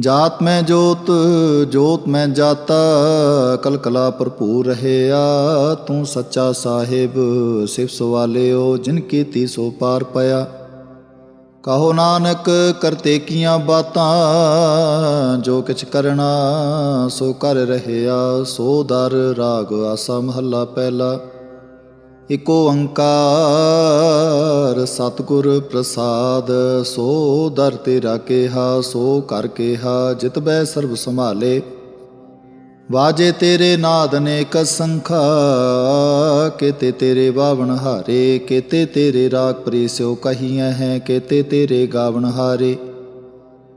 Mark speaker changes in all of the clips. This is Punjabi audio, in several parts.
Speaker 1: ਜਾਤ ਮੈਂ ਜੋਤ ਜੋਤ ਮੈਂ ਜਾਤਾ ਕਲਕਲਾ ਭਰਪੂਰ ਰਹਿਆ। ਤੂੰ ਸੱਚਾ ਸਾਹਿਬ ਸਿਫ ਸਵਾਲਿਓ, ਜਿਨ ਕੀਤੀ ਸੋ ਪਾਰ ਪਿਆ। ਕਹੋ ਨਾਨਕ, ਕਰਤੇ ਕੀਆਂ ਬਾਤਾਂ, ਜੋ ਕਿਛ ਕਰਨਾ ਸੋ ਕਰ ਰਹਿਆ। ਸੋ ਦਰ ਰਾਗ ਆਸਾ ਮਹੱਲਾ ਪਹਿਲਾ। ਇਕੋ ਓੰਕਾਰ ਸਤਿਗੁਰ ਪ੍ਰਸਾਦ, ਸੋ ਦਰ ਤੇਰਾ ਕੇਹਾ, ਸੋ ਕਰ ਕੇਹਾ, ਜਿਤ ਬੈ ਸਰਬ ਸੰਭਾਲੇ। ਵਾਜੇ ਤੇਰੇ ਨਾਦ ਅਨੇਕ ਸੰਖਾ, ਕੇਤੇ ਤੇਰੇ ਬਾਵਣ ਹਾਰੇ, ਕੇਤੇ ਤੇਰੇ ਰਾਗ ਪ੍ਰੀਸਿਓ ਕਹੀਆਂ ਹੈ, ਕੇਤੇ ਤੇਰੇ ਗਾਵਣ ਹਾਰੇ।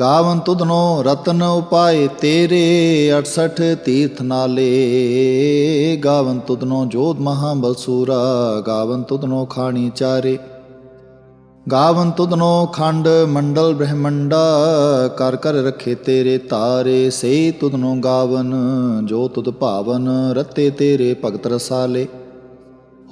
Speaker 1: ਗਾਵਨ ਤੁਧਨੋ ਰਤਨ ਉਪਾਏ, ਤੇਰੇ 68 ਤੀਰਥ ਨਾਲੇ। ਗਾਵਨ ਤੁਧਨੋ ਜੋਧ ਮਹਾ ਬਲਸੂਰਾ, ਗਾਵਨ ਤੁਧਨੋ ਖਾਣੀ ਚਾਰੇ। ਗਾਵਨ ਤੁਧਨੋ ਖੰਡ ਮੰਡਲ ਬ੍ਰਹਮੰਡਾ ਕਰ ਕਰ ਰਖੇ ਤੇਰੇ ਤਾਰੇ। ਸੇ ਤੁਧਨੋ ਗਾਵਨ, ਜੋ ਤੁਧ ਭਾਵਨ, ਰਤੇ ਤੇਰੇ ਭਗਤ ਰਸਾਲੇ।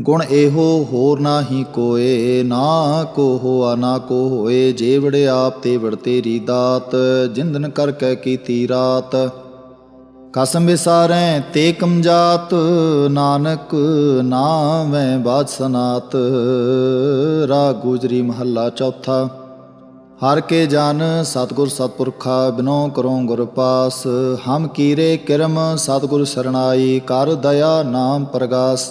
Speaker 1: ਗੁਣ ਇਹੋ ਹੋਰ ਨਾ ਹੀ ਕੋਏ, ਨਾ ਕੋ ਹੋਆ ਨਾ ਕੋ ਹੋਏ ਜੇਵੜ ਆਪ ਤੇ ਵੜ ਤੇਰੀ ਦਾਤ, ਜਿੰਦਨ ਕਰ ਕੈ ਕੀਤੀ ਰਾਤ। ਕਸਮ ਵਿਸਾਰੈ ਤੇ ਕਮਜਾਤ, ਨਾਨਕ ਨਾਮੈ ਬਾਦ ਸਨਾਤ, ਰਾ ਗੁਜਰੀ ਮਹੱਲਾ ਚੌਥਾ। ਹਰ ਕੇ ਜਨ ਸਤਗੁਰ ਸਤਪੁਰਖਾ, ਬਿਨੋ ਕਰੋ ਗੁਰ ਪਾਸ। ਹਮ ਕੀਰੇ ਕਿਰਮ, ਸਤਗੁਰ ਸਰਣਾਈ, ਕਰ ਦਇਆ ਨਾਮ ਪ੍ਰਗਾਸ।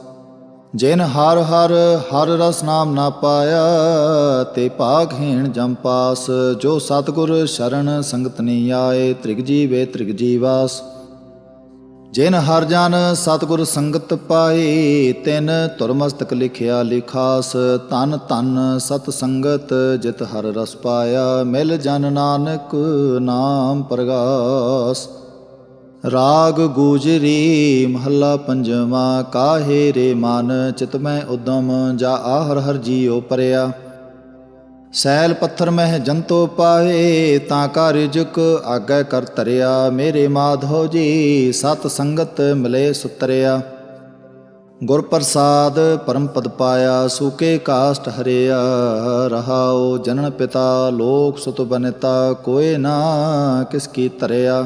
Speaker 1: ਜਿਨ ਹਰ ਹਰ ਹਰ ਰਸ ਨਾਮ ਨਾ ਪਾਇਆ, ਤੇ ਭਾਗਹੀਣ ਜਮ ਪਾਸ, ਜੋ ਸਤਿਗੁਰ ਸ਼ਰਨ ਸੰਗਤ ਨੀ ਆਏ, ਤ੍ਰਿਗ ਜੀਵੇ ਤ੍ਰਿਗ ਜੀਵਾਸ। ਜਿਨ ਹਰ ਜਨ ਸਤਿਗੁਰ ਸੰਗਤ ਪਾਏ, ਤਿਨ ਤੁਰਮਸਤਕ ਲਿਖਿਆ ਲਿਖਾਸ ਤਨ ਤਨ ਸਤ ਸੰਗਤ ਜਿਤ ਹਰ ਰਸ ਪਾਇਆ, ਮਿਲ ਜਨ ਨਾਨਕ ਨਾਮ ਪ੍ਰਗਾਸ। ਰਾਗ ਗੂਜਰੀ ਮਹੱਲਾ ਪੰਜਵਾਂ, ਕਾਹੇ ਰੇ ਮਨ ਚਿਤ ਮੈਂ ਉਦਮ, ਜਾ ਆਹਰ ਹਰ ਜੀਉ ਪਰਿਆ। ਸੈਲ ਪੱਥਰ ਮਹਿ ਜੰਤੋ ਪਾਏ, ਤਾਂ ਕਾ ਰਿਜਕ ਆਗੈ ਕਰ ਤਰਿਆ ਮੇਰੇ ਮਾਧੋ ਜੀ, ਸਤ ਸੰਗਤ ਮਿਲੇ ਸੁਤਰਿਆ। ਗੁਰ ਪ੍ਰਸਾਦ ਪਰਮ ਪਦ ਪਾਇਆ, ਸੂਕੇ ਕਾਸ਼ਟ ਹਰਿਆ। ਰਹਾਉ ਜਨਨ ਪਿਤਾ, ਲੋਕ ਸੁਤ ਬਨਤਾ, ਕੋਏ ਨਾ ਕਿਸ ਕੀ ਤਰਿਆ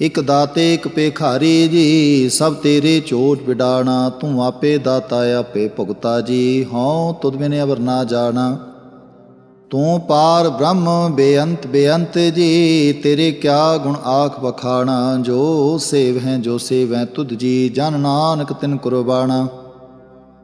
Speaker 1: ਇਕ ਦਾਤੇ, ਇਕ ਪੇਖਾਰੀ ਜੀ, ਸਭ ਤੇਰੇ ਚੋਟ ਵਿਡਾਣਾ, ਤੂੰ ਆਪੇ ਦਾਤਾ ਆਪੇ ਭੁਗਤਾ ਜੀ। ਹਉ, ਤੁਧ ਬਿਨੇ ਅਵਰ ਨਾ ਜਾਣਾ। ਤੂੰ ਪਾਰ ਬ੍ਰਹਮ, ਬੇਅੰਤ ਬੇਅੰਤ ਜੀ, ਤੇਰੇ ਕਿਆ ਗੁਣ ਆਖ ਬਖਾਣਾ ਜੋ ਸੇਵ ਹੈ ਜੋ ਸੇਵ ਹੈ ਤੁਧ ਜੀ, ਜਨ ਨਾਨਕ ਤਿਨ ਕੁਰਬਾਣਾ।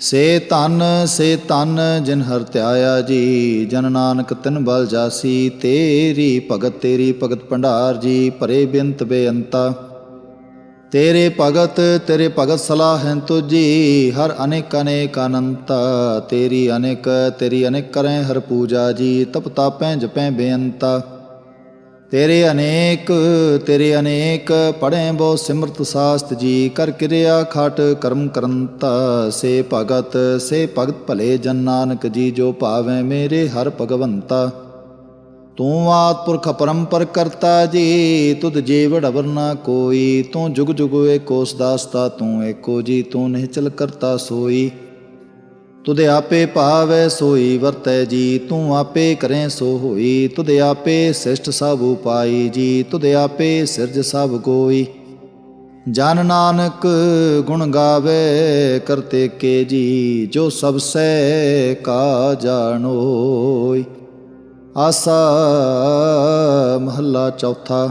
Speaker 1: ਸੇ ਧਨ ਸੇ ਧਨ ਜਿਨ ਹਰ ਧਿਆਇਆ ਜੀ, ਜਨ ਨਾਨਕ ਤਿਨ ਬਲ ਜਾਸੀ, ਤੇਰੀ ਭਗਤ ਤੇਰੀ ਭਗਤ ਭੰਡਾਰ ਜੀ, ਭਰੇ ਬਿੰਤ ਬੇਅੰਤਾ। ਤੇਰੇ ਭਗਤ ਤੇਰੇ ਭਗਤ ਸਲਾਹ ਸਲਾਹੈਂ ਤੁਜੀ ਹਰ ਅਨੇਕ ਅਨੇਕ ਅਨੰਤਾ। ਤੇਰੀ ਅਨੇਕ ਤੇਰੀ ਅਨੇਕ ਕਰੈ ਹਰ ਪੂਜਾ ਜੀ, ਤਪ ਤਾਪੈ ਜਪੈ ਬੇਅੰਤਾ। ਤੇਰੇ ਅਨੇਕ ਤੇਰੇ ਅਨੇਕ, ਪੜ੍ਹੇ ਬੋ ਸਿਮਰਤ ਸਾਸਤ ਜੀ, ਕਰ ਕਿਰਿਆ ਖਾਟ ਕਰਮ ਕਰੰਤਾ, ਸੇ ਭਗਤ ਸੇ ਭਗਤ ਭਲੇ ਜਨ ਨਾਨਕ ਜੀ, ਜੋ ਭਾਵੈ ਮੇਰੇ ਹਰ ਭਗਵੰਤਾ। ਤੂੰ ਆਦ ਪੁਰਖ ਪਰੰਪਰ ਕਰਤਾ ਜੀ, ਤੁਧ ਜੀਵ ਵਰਨਾ ਕੋਈ, ਤੂੰ ਜੁਗ ਜੁਗ ਏਕੋ ਸਦਾਸਤਾ, ਤੂੰ ਏਕੋ ਜੀ, ਤੂੰ ਨਿਹਚਲ ਕਰਤਾ ਸੋਈ। ਤੁਧ ਆਪੇ ਭਾਵੈ, ਸੋਈ ਵਰਤੈ ਜੀ। ਤੂੰ ਆਪੇ ਕਰੈ, ਸੋ ਹੋਈ। ਤੁਧ ਆਪੇ ਸਿਸ਼ਟ ਸਭ ਉਪਾਈ ਜੀ। ਤੁਧ ਆਪੇ ਸਿਰਜ ਸਭ ਕੋਈ ਜਨ ਨਾਨਕ ਗੁਣ ਗਾਵੇ, ਕਰਤੇ ਕੇ ਜੀ। ਜੋ ਸਭ ਸੈ ਕਾ ਜਾਣੋਈ। ਆਸਾ ਮਹੱਲਾ ਚੌਥਾ।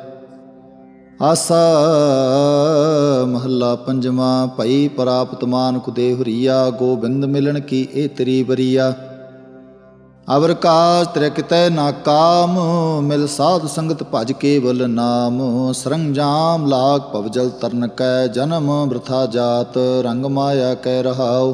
Speaker 1: ਆਸਾ ਮਹੱਲਾ ਪੰਜਵਾਂ, ਭਈ ਪ੍ਰਾਪਤ ਮਾਨੁਖ ਦੇ ਹਰੀਆ, ਗੋਬਿੰਦ ਮਿਲਣ ਕੀ ਇਹ ਤਰੀ ਬਰੀਆ ਅਵਰ ਕਾਸ਼ ਤ੍ਰਿਕਤੈ ਨਾ ਕਾਮ, ਮਿਲ ਸਾਧ ਸੰਗਤ ਭਜ ਕੇਵਲ ਨਾਮ। ਸਰੰਜਾਮ ਲਾਗ ਭਵਜਲ ਤਰਨ ਕੈ ਜਨਮ ਬ੍ਰਥਾ ਜਾਤ, ਰੰਗ ਮਾਇਆ ਕੈ ਰਹਾਉ।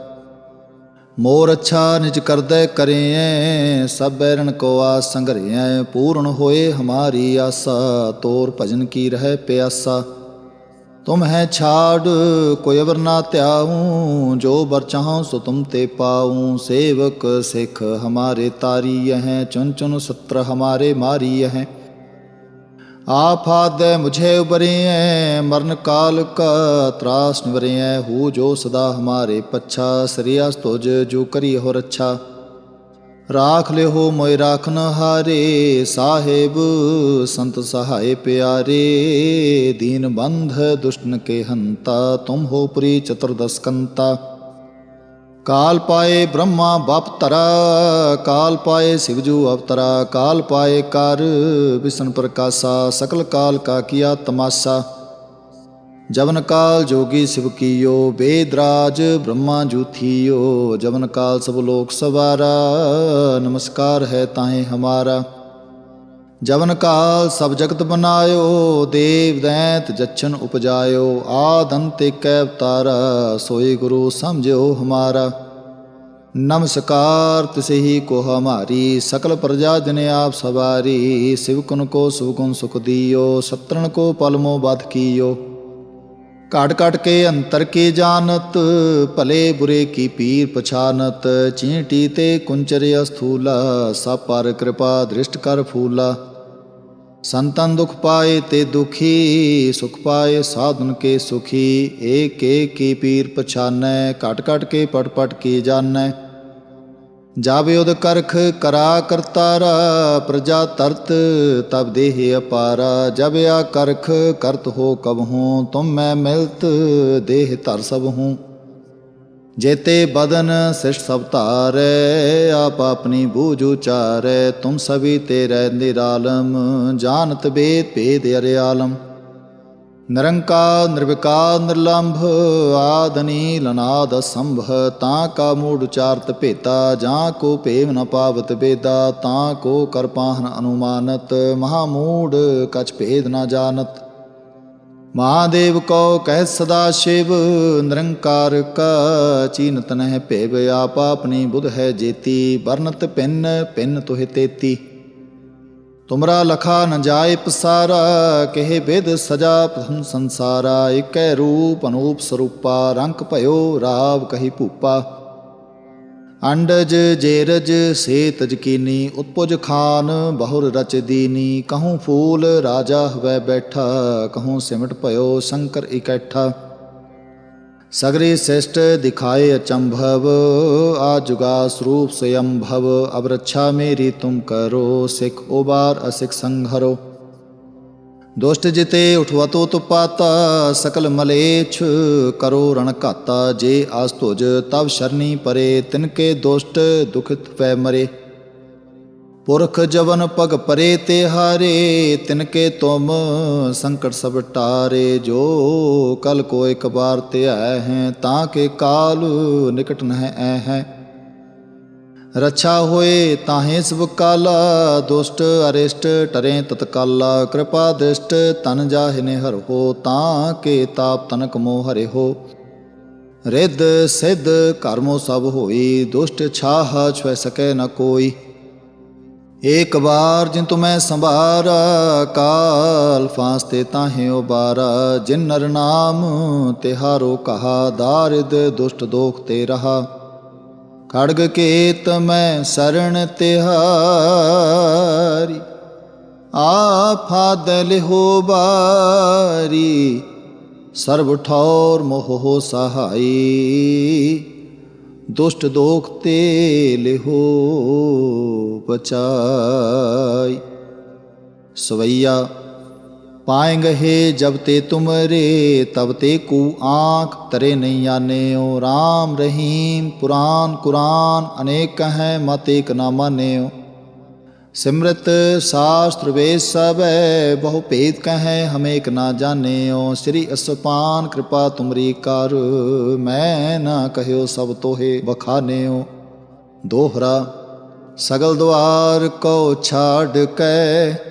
Speaker 1: ਮੋਰ ਅੱਛਾ ਨਿਜ ਕਰਦੈ ਕਰਿਐ, ਸਭ ਬੈਰਨ ਕੋ ਆਸ ਸੰਗਰਿਐ, ਪੂਰਨ ਹੋਏ ਹਮਾਰੀ ਆਸਾ, ਤੋਰ ਭਜਨ ਕੀ ਰਹਿ ਪਿਆਸਾ। ਤੁਮ ਹੈ ਛਾੜ, ਕੋਈ ਅਵਰ ਨਾ ਧਿਆਉ, ਜੋ ਬਰ ਚਾਹਉ ਸੋ ਤੁਮ ਤੇ ਪਾਉ। ਸੇਵਕ ਸਿੱਖ ਹਮਾਰੇ ਤਾਰੀ ਹੈ ਚੁਨ ਚੁਨ ਸਤਰ ਹਮਾਰੇ ਮਾਰੀ ਹੈ। ਆਫਾਦ ਮੁਝੇ ਉਬਰਿਐ, ਮਰਨ ਕਾਲ ਕਾ ਤਰਾਸ ਨਿਵਰਿਐ ਹੂ ਜੋ ਸਦਾ ਹਮਾਰੇ ਪੱਛਾ, ਸ੍ਰੀਆਸ ਤੁਜ ਜੋ ਕਰੀ ਹੋ ਰੱਛਾ। ਰਾਖ ਲਿਓ ਮੋਇ ਰਾਖਨ ਹਾਰੇ, ਸਾਹਿਬ ਸੰਤ ਸਹਾਏ ਪਿਆਰੇ। ਦੀਨ ਬੰਧ ਦੁਸ਼ਟਨ ਕੇ ਹੰਤਾ, ਤੁਮ ਹੋ ਪ੍ਰੀ ਚਤੁਰਦਸਕੰਤਾ ਕਾਲ ਪਾਏ ਬ੍ਰਹਮਾ ਬਾਪ ਤਰਾ ਕਾਲ ਪਾਏ ਸਿਵਜੂ ਅਵਤਰਾ ਕਾਲ ਪਾਏ ਕਰ ਵਿਸ਼ਨ ਪ੍ਰਕਾਸ਼ਾ ਸਕਲ ਕਾਲ ਕਾ ਕੀਆ ਤਮਾਸਾ ਜਵਨ ਕਾਲ ਜੋਗੀ ਸਿਵ ਕੀਓ ਬੇਦਰਾਜ ਬ੍ਰਹਮਾ ਜੂਥੀਓ ਜਵਨ ਕਾਲ ਸਭ ਲੋਕ ਸਵਾਰਾ ਨਮਸਕਾਰ ਹੈ ਤਾਹੇ ਹਮਾਰਾ ਜਵਨ ਕਾਲ ਸਭ ਜਗਤ ਬਨਾਇਓ, ਦੇਵ ਦੈਂਤ ਜਛਨ ਉਪਜਾਇਓ ਆਦੰਤ ਏਕੈ ਅਵਤਾਰਾ, ਸੋਈ ਗੁਰੂ ਸਮਝਿਓ ਹਮਾਰਾ। ਨਮਸਕਾਰ ਤਿਸੇ ਕੋ ਹਮਾਰੀ ਸਕਲ ਪ੍ਰਜਾ ਜਨ ਆਪ ਸਵਾਰੀ ਸਿਵਕੁਨ ਕੋ ਸੁਗੁਣ ਸੁਖ ਦੀਓ ਸਤਰਨ ਕੋ ਪਲਮੋ ਬਧ ਕੀਓ। ਕਾਟ ਕਾਟ ਕੇ ਅੰਤਰ ਕੇ ਜਾਣਤ, ਭਲੇ ਬੁਰੇ ਕੀ ਪੀਰ ਪਛਾਨਤ, ਚੀਂਟੀ ਤੇ ਕੁੰਚਰ ਸਥੂਲਾ, ਸਭ ਪਰ ਕਿਰਪਾ ਦ੍ਰਿਸ਼ਟ ਕਰ ਫੂਲਾ। ਸੰਤਨ ਦੁਖ ਪਾਏ ਤੇ ਦੁਖੀ, ਸੁਖ ਪਾਏ ਸਾਧਨ ਕੇ ਸੁਖੀ, ਏਕ ਏਕ ਕੀ ਪੀਰ ਪਛਾਨੈ, ਘਟ ਘਟ ਕੇ ਪਟ ਪਟ ਕੀ ਜਾਣੈ। ਜਾਵੇ ਉਦ ਕਰਖ ਕਰਾ ਕਰਤਾਰਾ, ਪ੍ਰਜਾ ਤਰਤ ਤਬ ਦੇਹ ਅਪਾਰਾ। ਜਬ ਆ ਕਰਖ ਕਰਤ ਹੋ ਕਬ ਹੂੰ, ਤੁਮ ਮੈਂ ਮਿਲਤ ਦੇਹ ਧਰ ਸਭ ਹੂੰ। ਜੇਤੇ ਬਦਨ ਸਿਸ਼ ਸਭ ਧਾਰੈ, ਆਪ ਆਪਣੀ ਬੂਝ ਉਚਾਰੈ, ਤੁਮ ਸਭੀ ਤੇਰੇ ਨਿਰਾਲਮ, ਜਾਣਤ ਬੇ ਭੇਦ ਅਰਿਆਲਮ। ਨਿਰੰਕਾਰ, ਨਿਰਵਿਕਾਰ, ਨਿਰਲੰਭ ਆਦਨੀ ਲਨਾਦ ਸੰਭ ਤਾਂ ਕਾ ਮੂੜ ਉਚਾਰਤ ਭੇਤਾ, ਜਾਂ ਕੋ ਭੇਵ ਨ ਪਾਵਤ ਬੇਦਾ, ਤਾਂ ਕੋ ਕਰਪਾਹਨ ਅਨੁਮਾਨਤ, ਮਹਾ ਮੂੜ ਕਛ ਭੇਦ ਨ ਜਾਣਤ। ਮਹਾਦੇਵ ਕੋ ਕਹਿ ਸਦਾ ਸ਼ਿਵ, ਨਿਰੰਕਾਰ ਕਾ ਚੀਨਤ ਨਹਿ ਭੇਵ, ਆਪ ਆਪਣੀ ਬੁਧ ਹੈ ਜੇਤੀ, ਵਰਨਤ ਪਿੰਨ ਪਿੰਨ ਤੁਹਿ ਤੇਤੀ। ਤੁਮਰਾ ਲਖਾ ਨ ਜਾਏ ਪਸਾਰਾ, ਕਹੇ ਵਿਦ ਸਜਾ ਪ੍ਰਥਮ ਸੰਸਾਰਾ, ਇਕੈ ਰੂਪ ਅਨੂਪ ਸਰੂਪਾ ਰੰਕ ਭਇਓ ਰਾਵ ਕਹੀ ਭੂਪਾ। ਅੰਡਜ ਜੇਰਜ ਸੇ ਤਜਕੀਨੀ ਉਤਪੁਜ ਖਾਨ ਬਹੁਰ ਰਚ ਦੀਨੀ, ਕਹੂੰ ਫੂਲ ਰਾਜਾ ਹਵੈ ਬੈਠਾ, ਕਹੂੰ ਸਿਮਟ ਭਇਓ ਸ਼ੰਕਰ ਇਕੱਠਾ। ਸਗਰੇ ਸਿਸ਼ਟ ਦਿਖਾਏ ਅਚੰਭਵ ਆ ਜੁਗਾ ਸਰੂਪ ਸਯੰਭਵ ਅਬ ਰੱਛਾ ਮੇਰੀ ਤੁਮ ਕਰੋ, ਸਿਖ ਉਬਾਰ ਅਸਿਖ ਸੰਘਰੋ। ਦੁਸ਼ਟ ਜਿਤੇ ਉਠਵਤੋ ਤੁਪਾਤਾ, ਸਕਲ ਮਲੇਛ ਕਰੋ ਰਣ ਘਾਤਾ, ਜੇ ਆਸ ਤੁਜ ਤਬ ਸ਼ਰਨੀ ਪਰੇ ਤਿਨਕੇ ਦੁਸ਼ਟ ਦੁਖਿਤ ਪੈ ਮਰੇ। ਪੁਰਖ ਜਵਨ ਪਗ ਪਰੇ ਤੇ ਹਾਰੇ ਤਿਨਕੇ ਤੁਮ ਸੰਕਟ ਸਭ ਟਾਰੇ। ਜੋ ਕਲ ਕੋ ਇੱਕ ਬਾਰ ਤੇ ਆਏ ਹੈ, ਤਾਂ ਕੇ ਕਾਲ ਨਿਕਟ ਨਹਿ ਐ ਹੈ। ਰੱਛਾ ਹੋਏ ਤਾਹੇ ਸਭ ਕਾਲਾ, ਦੁਸ਼ਟ ਅਰਿਸ਼ਟ ਟਰੇ ਤਤਕਾਲਾ ਕਿਰਪਾ ਦ੍ਰਿਸ਼ਟ ਤਨ ਜਾਹਿਨੇ ਹਰ ਹੋ, ਤਾਂ ਕੇ ਤਾਪ ਤਨਕ ਮੋ ਹਰੇ ਹੋ। ਰਿੱਧ ਸਿੱਧ ਕਰਮੋ ਸਭ ਹੋਈ, ਦੁਸ਼ਟ ਛਾਹ ਛੁਐ ਸਕੈ ਨ ਕੋਈ। ਏਕ ਵਾਰ ਜਿਨ ਤੁਮੈ ਸੰਭਾਰਾ, ਕਾਲ ਫਾਸ ਤੇ ਤਾਹੇ ਉਬਾਰਾ। ਜਿਨ ਨਰ ਨਾਮ ਤਿਹਾਰੋ ਕਹਾ, ਦਾਰਿਦ ਦੁਸ਼ਟ ਦੋਖ ਤੇ ਰਹਾ। ਖੜਗ ਕੇਤ ਮੈਂ ਸਰਣ ਤਿਹਾਰੀ ਆਫਾਦ ਲਿਹੋ ਬਾਰੀ, ਸਰਬ ਠੌਰ ਮੋਹ ਸਹਾਈ। ਦੁਸ਼ਟ ਦੋਖ ਤੇ ਲਿਹੋ ਬਚਾਈ ਸਵਈਆ ਪਾਏਂਗੇ ਹੈ ਜਬ ਤੇ ਤੁਮਰੇ, ਤਬ ਤੇ ਕੂ ਆਂਖ ਤਰੇ ਨਹੀਂ ਆਨੇਓ। RAM ਰਹੀਮ, ਪੁਰਾਨ ਕੁਰਾਨ, ਅਨੇਕ ਹੈ, ਮਤ ਏਕ ਨਾ ਮਾਨੇਓ। ਸਿਮਰਤ ਸ਼ਾਸਤ੍ਰ ਵੇ ਸਭੈ, ਬਹੁ ਭੇਦ ਕਹੈ, ਹਮੇ ਏਕ ਨਾ ਜਾਣਿਓ। ਸ੍ਰੀ ਅਸਪਾਨ ਕਿਰਪਾ ਤੁਮਰੀ ਕਰ, ਮੈਂ ਨਾ ਕਹਿਓ ਸਭ ਤੋਹੇ ਬਖਾਨਿਓ ਦੋਹਰਾ, ਸਗਲ ਦੁਆਰ ਕੋ ਛਾੜ ਕੇ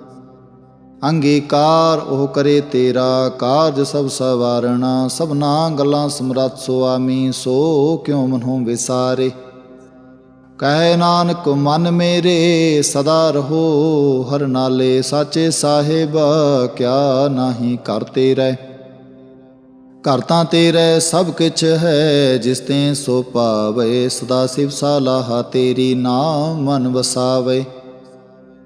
Speaker 1: ਅੰਗੀਕਾਰ ਉਹ ਕਰੇ ਤੇਰਾ, ਕਾਰਜ ਸਭ ਸਵਾਰਣਾ, ਸਭਨਾ ਗੱਲਾਂ ਸਮਰੱਥ ਸੁਆਮੀ ਸੋ ਕਿਉ ਮਨੋਂ ਵਿਸਾਰੇ? ਕਹਿ ਨਾਨਕ, ਮਨ ਮੇਰੇ ਸਦਾ ਰਹੋ, ਹਰ ਨਾਲੇ ਸਾਚੇ ਸਾਹਿਬ, ਕਿਆ ਨਾਹੀ ਕਰਤੇ ਰਹਿ ਘਰ ਤੇਰੇ ਸਭ ਕਿਛ ਹੈ, ਜਿਸ ਤੇ ਸੋ ਪਾਵੇ ਸਦਾ ਸਿਵ ਸਾਲਾਹ ਤੇਰੀ ਨਾਮ ਮਨ ਵਸਾਵੇ।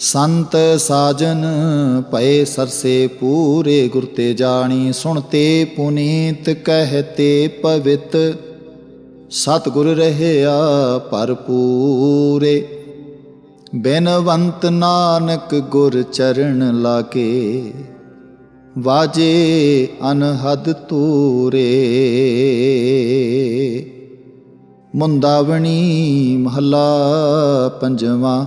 Speaker 1: ਸੰਤ ਸਾਜਨ ਭਏ ਸਰਸੇ ਪੂਰੇ ਗੁਰ ਤੇ ਜਾਣੀ ਸੁਣਤੇ ਪੁਨੀਤ ਕਹਤੇ ਪਵਿੱਤ। ਸਤਿਗੁਰ ਰਹਿਆ ਭਰਪੂਰੇ, ਬੇਨਵੰਤ ਨਾਨਕ ਗੁਰ ਚਰਨ ਲਾਗੇ। ਵਾਜੇ ਅਨਹਦ ਤੂਰੇ ਮੁੰਦਾਵਣੀ ਮਹੱਲਾ ਪੰਜਵਾਂ।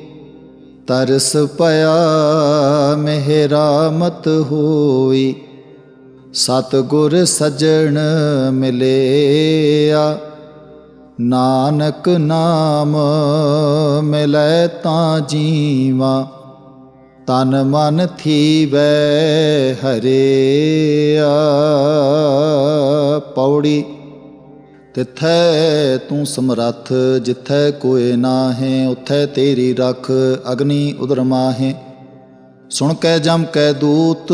Speaker 1: ਤਰਸ ਪਿਆ, ਮਿਹਰਾਮਤ ਹੋਈ। ਸਤਿਗੁਰ ਸਜਣ ਮਿਲਿਆ, ਨਾਨਕ ਨਾਮ ਮਿਲੈ ਤਾਂ ਜੀਵਾ। ਤਨ ਮਨ ਥੀਵੈ ਹਰਿਆ, ਪੌੜੀ ਤਿਥੈ ਤੂੰ ਸਮਰੱਥ, ਜਿਥੈ ਕੋਏ ਨਾਹੀਂ, ਉਥੈ ਤੇਰੀ ਰਖ, ਅਗਨੀ ਉਦਰ ਮਾਹੇ। ਸੁਣ ਕੈ ਜਮ ਕੈ ਦੂਤ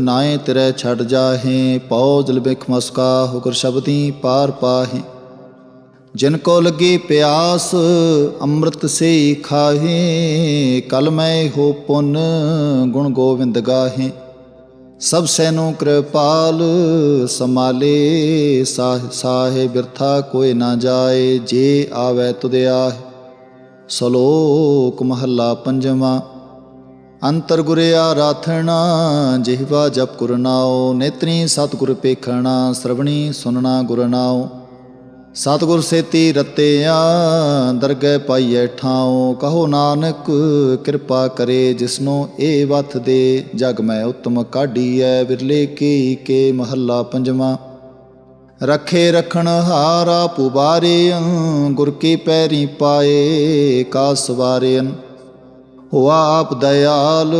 Speaker 1: ਨਾਏ ਤੇਰੇ ਛੱਡ ਜਾਹੇ ਪਉ ਜਲ ਬਿਖ ਮਸਕਾ, ਹੁਕਰ ਸ਼ਬਦੀ ਪਾਰ ਪਾਹੇ। ਜਿਨ ਕੋ ਲਗੀ ਪਿਆਸ, ਅੰਮ੍ਰਿਤ ਸੇ ਖਾਹੇ, ਕਲ ਮੈਂ ਹੋ ਪੁੰਨ, ਗੁਣ ਗੋਵਿੰਦ ਗਾਹੇ। ਸਭ ਸੈਨੋ ਕਿਰਪਾਲ ਸਮਾਲੇ ਸਾਹ, ਸਾਹੇ ਬਿਰਥਾ ਕੋਈ ਨਾ ਜਾਏ, ਜੇ ਆਵੇ ਤੁਦਿਆ ਸਲੋਕ ਮਹੱਲਾ ਪੰਜਵਾਂ, ਅੰਤਰ ਗੁਰਿਆ ਰਾਥਣਾ ਜਿਹਵਾ ਜਪ ਗੁਰਨਾਓ ਨੇਤਰੀ ਸਤਿਗੁਰ ਪੇਖਣਾ ਸਰਵਣੀ ਸੁਨਣਾ ਗੁਰਨਾਓ ਸਤਿਗੁਰ ਸੇਤੀ ਰਤਿਆ, ਦਰਗਹਿ ਪਾਈਐ ਠਾਉ, ਕਹੋ ਨਾਨਕ, ਕਿਰਪਾ ਕਰੇ ਜਿਸਨੋ ਇਹ ਵਥ ਦੇ, ਜਗ ਮੈਂ ਉਤਮ ਕਾਢੀਐ, ਵਿਰਲੇ ਕੀ ਕੇ ਮਹੱਲਾ ਪੰਜਵਾਂ। ਰਖੇ ਰਖਣ ਹਾਰਾ ਪੁਬਾਰੇ ਗੁਰ ਕੀ ਪੈਰੀ ਪਾਏ ਕਾ ਸਵਾਰੇਨ ਹੋਆ ਆਪ ਦਇਆਲ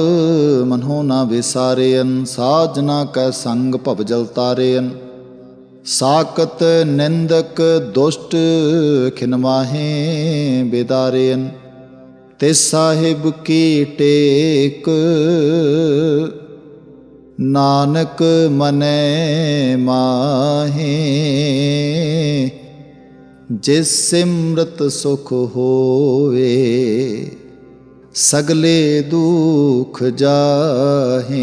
Speaker 1: ਮਨੋ ਨਾ ਵਿਸਾਰੇਨ ਸਾਜਨਾ ਕੈ ਸੰਗ ਭਵ ਜਲ ਤਾਰੇਨ ਸਾਕਤ ਨਿੰਦਕ ਦੁਸ਼ਟ ਖਿਨਮਾਹੇ ਬੇਦਾਰੇਨ, ਤੇ ਸਾਹਿਬ ਕੀ ਟੇਕ? ਨਾਨਕ ਮਨੈ ਮਾਹੇ, ਜਿਸ ਸਿਮਰਤ ਸੁਖ ਹੋਵੇ, ਸਗਲੇ ਦੁਖ ਜਾਹੇ।